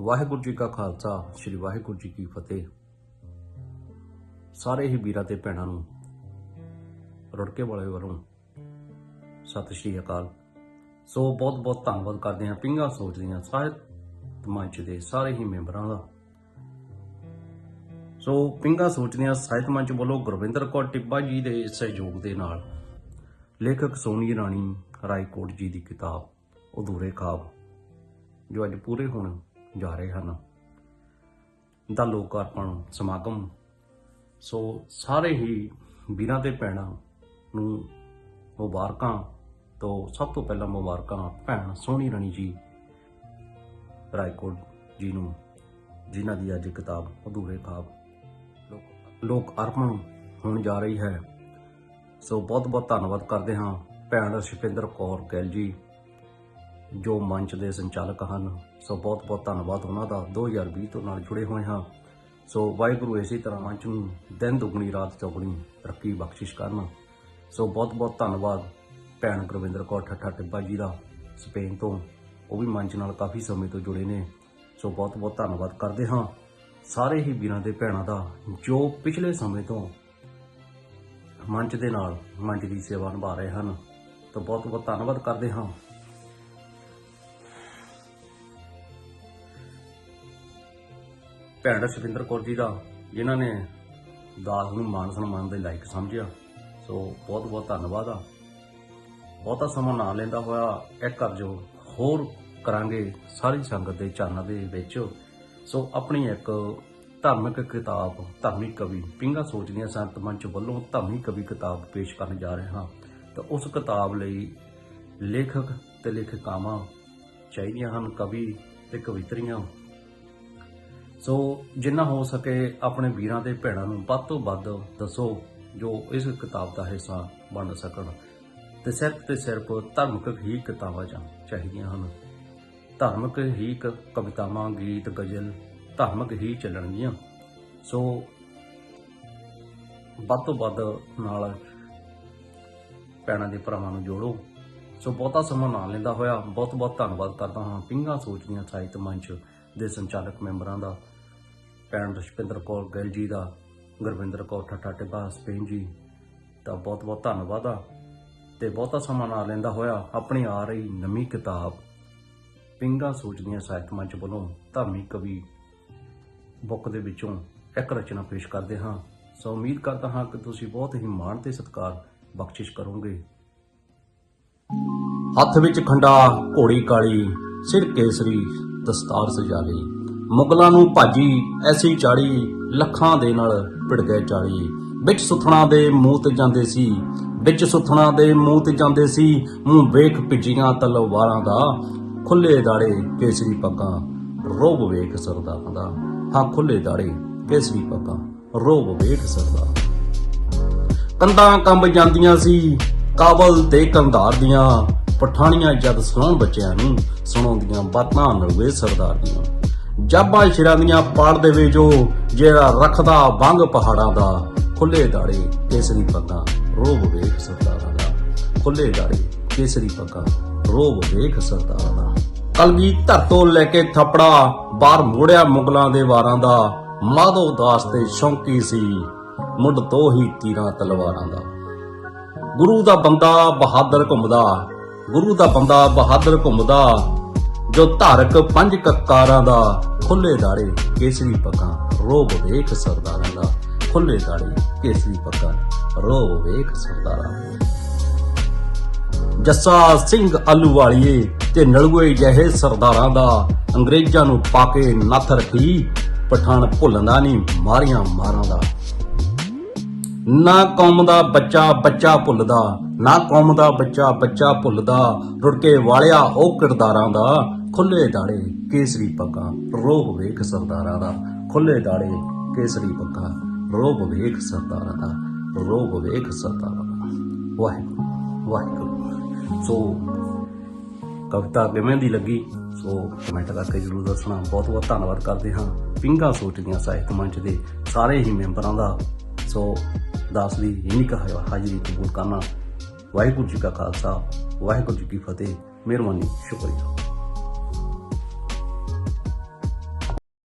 ਵਾਹਿਗੁਰੂ ਜੀ ਕਾ ਖਾਲਸਾ, ਸ੍ਰੀ ਵਾਹਿਗੁਰੂ ਜੀ ਕੀ ਫਤਿਹ। ਸਾਰੇ ਹੀ ਵੀਰਾਂ ਤੇ ਭੈਣਾਂ ਨੂੰ, ਰੁੜਕੇ ਵਾਲੇ ਵੱਲੋਂ ਸਤਿ ਸ਼੍ਰੀ ਅਕਾਲ। ਸੋ ਬਹੁਤ ਬਹੁਤ ਧੰਨਵਾਦ ਕਰਦੇ ਹਾਂ ਪਿੰਗਾ ਸੋਚਦੇ ਹਾਂ ਸਾਹਿਤ ਮੰਚ ਦੇ ਸਾਰੇ ਹੀ ਮੈਂਬਰਾਂ ਦਾ। ਸੋ ਪਿੰਗਾ ਸੋਚਦੇ ਸਾਹਿਤ ਮੰਚ ਵੱਲੋਂ ਗੁਰਵਿੰਦਰ ਕੌਰ ਟਿੱਬਾ ਜੀ ਦੇ ਸਹਿਯੋਗ ਦੇ ਨਾਲ ਲੇਖਕ ਸੋਨੀ ਰਾਣੀ ਰਾਏਕੋਟ ਜੀ ਦੀ ਕਿਤਾਬ, ਅਧੂਰੇ ਖਾਬ, ਜੋ ਅੱਜ ਪੂਰੇ ਹੋਣ। ਜਾ ਰਹੇ ਹਨ। ਦਾ ਲੋਕ ਅਰਪਣ, ਸਮਾਗਮ। ਸੋ ਸਾਰੇ ਹੀ ਵੀਰਾਂ ਤੇ ਭੈਣਾਂ ਨੂੰ ਮੁਬਾਰਕਾਂ ਤੋਂ ਸਭ ਤੋਂ ਪਹਿਲਾਂ ਮੁਬਾਰਕਾਂ। ਭੈਣ ਸੋਹਣੀ ਰਣੀ ਜੀ, ਰਾਏਕੋਟ ਜੀ ਨੂੰ, ਜਿਨ੍ਹਾਂ ਦੀ ਅੱਜ ਕਿਤਾਬ ਅਧੂਰੇ ਖਾਬ ਲੋਕ- ਅਰਪਣ ਹੋਣ ਜਾ ਰਹੀ ਹੈ। ਸੋ ਬਹੁਤ ਬਹੁਤ ਧੰਨਵਾਦ ਕਰਦੇ ਹਾਂ। ਭੈਣ ਸ਼ਿਪਿੰਦਰ ਕੌਰ ਗਿੱਲ ਜੀ ਜੋ ਮੰਚ ਦੇ ਸੰਚਾਲਕ ਹਨ। ਸੋ ਬਹੁਤ ਬਹੁਤ ਧੰਨਵਾਦ ਉਹਨਾਂ ਦਾ। 2020 ਤੋਂ ਨਾਲ ਜੁੜੇ ਹੋਏ ਹਾਂ। ਸੋ ਵਾਹਿਗੁਰੂ ਇਸੇ ਤਰ੍ਹਾਂ ਮੰਚ ਨੂੰ ਦਿਨ ਦੁਗਣੀ, ਰਾਤ ਚੌਗਣੀ ਤਰੱਕੀ ਬਖਸ਼ਿਸ਼ ਕਰਨ। ਸੋ ਬਹੁਤ ਬਹੁਤ ਧੰਨਵਾਦ ਭੈਣ ਗੁਰਵਿੰਦਰ ਕੌਰ ਠੱਠਾ ਟਿੱਬਾ ਜੀ ਦਾ ਸਪੇਨ ਤੋਂ। ਉਹ ਵੀ ਮੰਚ ਨਾਲ ਕਾਫੀ ਸਮੇਂ ਤੋਂ ਜੁੜੇ ਨੇ। ਸੋ ਬਹੁਤ ਬਹੁਤ ਧੰਨਵਾਦ ਕਰਦੇ ਹਾਂ। ਸਾਰੇ ਹੀ ਵੀਰਾਂ ਦੇ ਭੈਣਾਂ ਦਾ ਜੋ ਪਿਛਲੇ ਸਮੇਂ ਤੋਂ ਮੰਚ ਦੇ ਨਾਲ ਮੰਚ ਦੀ ਸੇਵਾ ਨਿਭਾ ਰਹੇ ਹਨ। ਤਾਂ ਬਹੁਤ ਬਹੁਤ ਧੰਨਵਾਦ ਕਰਦੇ ਹਾਂ। ਭੈਣ ਸੁਰਿੰਦਰ ਕੌਰ ਜੀ ਦਾ, ਜਿਨ੍ਹਾਂ ਨੇ ਦਾਸ ਨੂੰ ਮਾਨ ਸਨਮਾਨ ਦੇ ਲਾਇਕ ਸਮਝਿਆ। ਸੋ ਬਹੁਤ ਬਹੁਤ ਧੰਨਵਾਦ ਆ। ਬਹੁਤਾ ਸਮਾਂ ਨਾ ਲੈਂਦਾ ਹੋਇਆ ਇਹ ਕਰਜ਼ੋ ਹੋਰ ਕਰਾਂਗੇ ਸਾਰੀ ਸੰਗਤ ਦੇ ਚਰਨਾਂ ਦੇ ਵਿੱਚ। ਸੋ ਆਪਣੀ ਇੱਕ ਧਾਰਮਿਕ ਕਿਤਾਬ, ਧਾਰਮਿਕ ਕਵੀ, ਪਿੰਗਾ ਸੋਚਦੀਆਂ ਸੰਤ ਮੰਚ ਵੱਲੋਂ ਧਾਰਮਿਕ ਕਵੀ ਕਿਤਾਬ ਪੇਸ਼ ਕਰਨ ਜਾ ਰਹੇ ਹਾਂ। ਤਾਂ ਉਸ ਕਿਤਾਬ ਲਈ ਲੇਖਕ ਤੇ ਲੇਖਿਕਾਵਾਂ ਚਾਹੀਦੀਆਂ ਹਨ, ਕਵੀ ਤੇ ਕਵਿਤਰੀਆਂ। ਸੋ ਜਿੰਨਾ ਹੋ ਸਕੇ ਆਪਣੇ ਵੀਰਾਂ ਤੇ ਭੈਣਾਂ ਨੂੰ ਵੱਧ ਤੋਂ ਵੱਧ ਦੱਸੋ ਜੋ ਇਸ ਕਿਤਾਬ ਦਾ ਹਿੱਸਾ ਬਣ ਸਕਣ। ਤੇ ਸਿਰਫ ਤੇ ਸਿਰਫ ਧਾਰਮਿਕ ਹੀ ਕਿਤਾਬਾਂ ਜਾਂ ਚਾਹੀਦੀਆਂ ਹਨ। ਧਾਰਮਿਕ ਹੀ ਕਵਿਤਾਵਾਂ, ਗੀਤ, ਗਜ਼ਲ ਧਾਰਮਿਕ ਹੀ ਚੱਲਣਗੀਆਂ। ਸੋ ਵੱਧ ਤੋਂ ਵੱਧ ਨਾਲ ਭੈਣਾਂ ਦੇ ਭਰਾਵਾਂ ਨੂੰ ਜੋੜੋ। ਸੋ ਬਹੁਤਾ ਸਮਾਂ ਨਾ ਲੈਂਦਾ ਹੋਇਆ ਬਹੁਤ ਬਹੁਤ ਧੰਨਵਾਦ ਕਰਦਾ ਹਾਂ ਪਿੰਗਾ ਸੋਚਦੀਆਂ ਸਾਹਿਤ ਮੰਚ ਦੇ ਸੰਚਾਲਕ ਮੈਂਬਰਾਂ ਦਾ, ਭੈਣ ਰਸ਼ਪਿੰਦਰ ਕੌਰ ਗਿੱਲ ਜੀ ਦਾ, ਗੁਰਵਿੰਦਰ ਕੌਰ ਠੱਠਾ ਟਿੱਬਾ, ਸਪੇਨ ਜੀ ਦਾ ਬਹੁਤ ਬਹੁਤ ਧੰਨਵਾਦ ਆ। ਤੇ ਬਹੁਤਾ ਸਮਾਂ ਨਾ ਲੈਂਦਾ ਹੋਇਆ, ਆਪਣੀ ਆ ਰਹੀ ਨਵੀਂ ਕਿਤਾਬ ਪਿੰਗਾ ਸੋਚਦੀਆਂ ਸਾਹਿਤ ਮੰਚ ਵੱਲੋਂ ਧਾਮੀ ਕਵੀ ਬੁੱਕ ਦੇ ਵਿੱਚੋਂ ਇੱਕ ਰਚਨਾ ਪੇਸ਼ ਕਰਦੇ ਹਾਂ। ਸੋ ਉਮੀਦ ਕਰਦਾ ਹਾਂ ਕਿ ਤੁਸੀਂ ਬਹੁਤ ਹੀ ਮਾਣ ਤੇ ਸਤਿਕਾਰ ਬਖਸ਼ਿਸ਼ ਕਰੋਗੇ। ਹੱਥ ਵਿੱਚ ਖੰਡਾ, ਘੋੜੀ ਕਾਲੀ, ਸਿਰ ਕੇਸਰੀ, ਦਸਤਾਰ ਸਜਾ ਲਈ ਮੁਗਲਾਂ ਨੂੰ ਭਾਜੀ ਐਸੀ ਚਾੜੀ, ਲੱਖਾਂ ਦੇ ਨਾਲ ਭਿੜ ਗਏ ਚਾਲੀ ਵਿੱਚ ਸੁਥਣਾ ਦੇ ਮੂੰਹ ਤੇ ਜਾਂਦੇ ਸੀ, ਵਿੱਚ ਸੁਥਣਾ ਦੇ ਮੂੰਹ ਤੇ ਜਾਂਦੇ ਸੀ, ਮੂੰਹ ਵੇਖ ਭਿੱਜੀਆਂ ਤਲਵਾਰਾਂ ਦਾ, ਖੁੱਲੇ ਦਾੜੇ ਕੇਸਰੀ ਪੱਗਾਂ, ਰੋਬ ਵੇਖ ਸਰਦਾਰਾਂ ਦਾ ਹਾਂ, ਖੁੱਲੇ ਦਾੜੇ ਕੇਸਰੀ ਪੱਗਾਂ, ਰੋਬ ਵੇਖ ਸਰਦਾਰਾਂ ਕੰਧਾਂ ਕੰਬ ਜਾਂਦੀਆਂ ਸੀ, ਕਾਬਲ ਤੇ ਕੰਧਾਰ ਦੀਆਂ ਪਠਾਣੀਆਂ ਜਦ ਸੁਣਨ ਬੱਚਿਆਂ ਨੂੰ, ਸੁਣਾਉਂਦੀਆਂ ਬਾਤਾਂ ਨਲਵੇ ਸਰਦਾਰ ਦੀਆਂ ਜਾਬਾਂ ਸ਼ਿਰਾਂ ਦੀਆਂ ਪਾੜ ਦੇਵੇ ਜੋ, ਜਿਹੜਾ ਰੱਖਦਾ ਬੰਗ ਪਹਾੜਾਂ ਦਾ। ਖੁੱਲੇ ਦਾੜੇ ਕੇਸਰੀ ਪੱਗਾਂ, ਰੋਬ ਵੇਖ ਸਰਦਾਰਾਂ ਦਾ। ਖੁੱਲੇ ਦਾੜੇ ਕੇਸਰੀ ਪੱਗਾਂ, ਰੋਬ ਵੇਖ ਸਰਦਾਰਾਂ ਦਾ। ਕਲਗੀ ਧਰ ਤੋਂ ਲੈ ਕੇ ਥਪੜਾ, ਬਾਹਰ ਮੋੜਿਆ ਮੁਗਲਾਂ ਦੇ ਵਾਰਾਂ ਦਾ। ਮਾਧੋ ਦਾਸ ਤੇ ਸ਼ੌਂਕੀ ਸੀ, ਮੁੱਢ ਤੋਂ ਹੀ ਤੀਰਾਂ ਤਲਵਾਰਾਂ ਦਾ। ਗੁਰੂ ਦਾ ਬੰਦਾ ਬਹਾਦਰ ਘੁੰਮਦਾ ਗੁਰੂ ਦਾ ਬੰਦਾ ਬਹਾਦਰ ਘੁੰਮਦਾ, ਜੋ ਧਾਰਕ ਪੰਜ ਕਕਾਰਾਂ ਦਾ ਖੁੱਲੇ ਦਾੜੇ ਕੇਸਰੀ ਪੱਗਾਂ ਰੋਬ ਵੇਖ ਸਰਦਾਰਾਂ ਦਾ, ਖੁੱਲੇ ਦਾੜੇ ਕੇਸਰੀ ਪੱਗਾਂ ਰੋਬ ਵੇਖ ਸਰਦਾਰਾਂ ਜੱਸਾ ਸਿੰਘ ਆਲੂ ਵਾਲੀਏ ਤੇ ਨਲੂਏ ਜਹੇ ਸਰਦਾਰਾਂ ਦਾ ਅੰਗਰੇਜ਼ਾਂ ਨੂੰ ਪਾ ਕੇ ਨੱਥ ਰੱਖੀ, ਪਠਾਨ ਭੁੱਲਦਾ ਨਹੀਂ ਮਾਰੀਆਂ ਮਾਰਾਂ ਦਾ। ਨਾ ਕੌਮ ਦਾ ਬੱਚਾ ਬੱਚਾ ਭੁੱਲਦਾ, ਨਾ ਕੌਮ ਦਾ ਬੱਚਾ ਬੱਚਾ ਭੁੱਲਦਾ ਰੁੜਕੇ ਵਾਲਿਆ ਉਹ ਕਿਰਦਾਰਾਂ ਦਾ, ਖੁੱਲੇ ਦਾੜੇ ਕੇਸਰੀ ਪੱਗਾਂ ਰੋਬ ਵੇਖ ਸਰਦਾਰਾਂ ਦਾ, ਖੁੱਲੇ ਦਾੜੇ ਕੇਸਰੀ ਪੱਗਾਂ ਰੋਬ ਵੇਖ ਸਰਦਾਰਾਂ ਦਾ ਰੋਬ ਵੇਖ ਸਰਦਾਰਾਂ ਦਾ। ਵਾਹਿਗੁਰੂ ਵਾਹਿਗੁਰੂ ਸੋ, ਕਵਿਤਾ ਕਿਵੇਂ ਦੀ ਲੱਗੀ? ਸੋ, ਕਮੈਂਟ ਕਰਕੇ ਜਰੂਰ ਦੱਸਣਾ। ਬਹੁਤ ਬਹੁਤ ਧੰਨਵਾਦ ਕਰਦੇ ਹਾਂ ਪਿੰਗਾ ਸੋਚਦੀਆਂ ਸਾਹਿਤ ਮੰਚ ਦੇ ਸਾਰੇ ਹੀ ਮੈਂਬਰਾਂ ਦਾ। ਸੋ ਦਾਸ ਦੀ ਯੂਨਿਕ ਹਾਜ਼ਰੀ ਕਬੂਲ ਕਰਨਾ। ਵਾਹਿਗੁਰੂ ਜੀ ਕਾ ਖਾਲਸਾ, ਵਾਹਿਗੁਰੂ ਜੀ ਕੀ ਫਤਿਹ। ਮਿਹਰਬਾਨੀ, ਸ਼ੁਕਰੀਆ।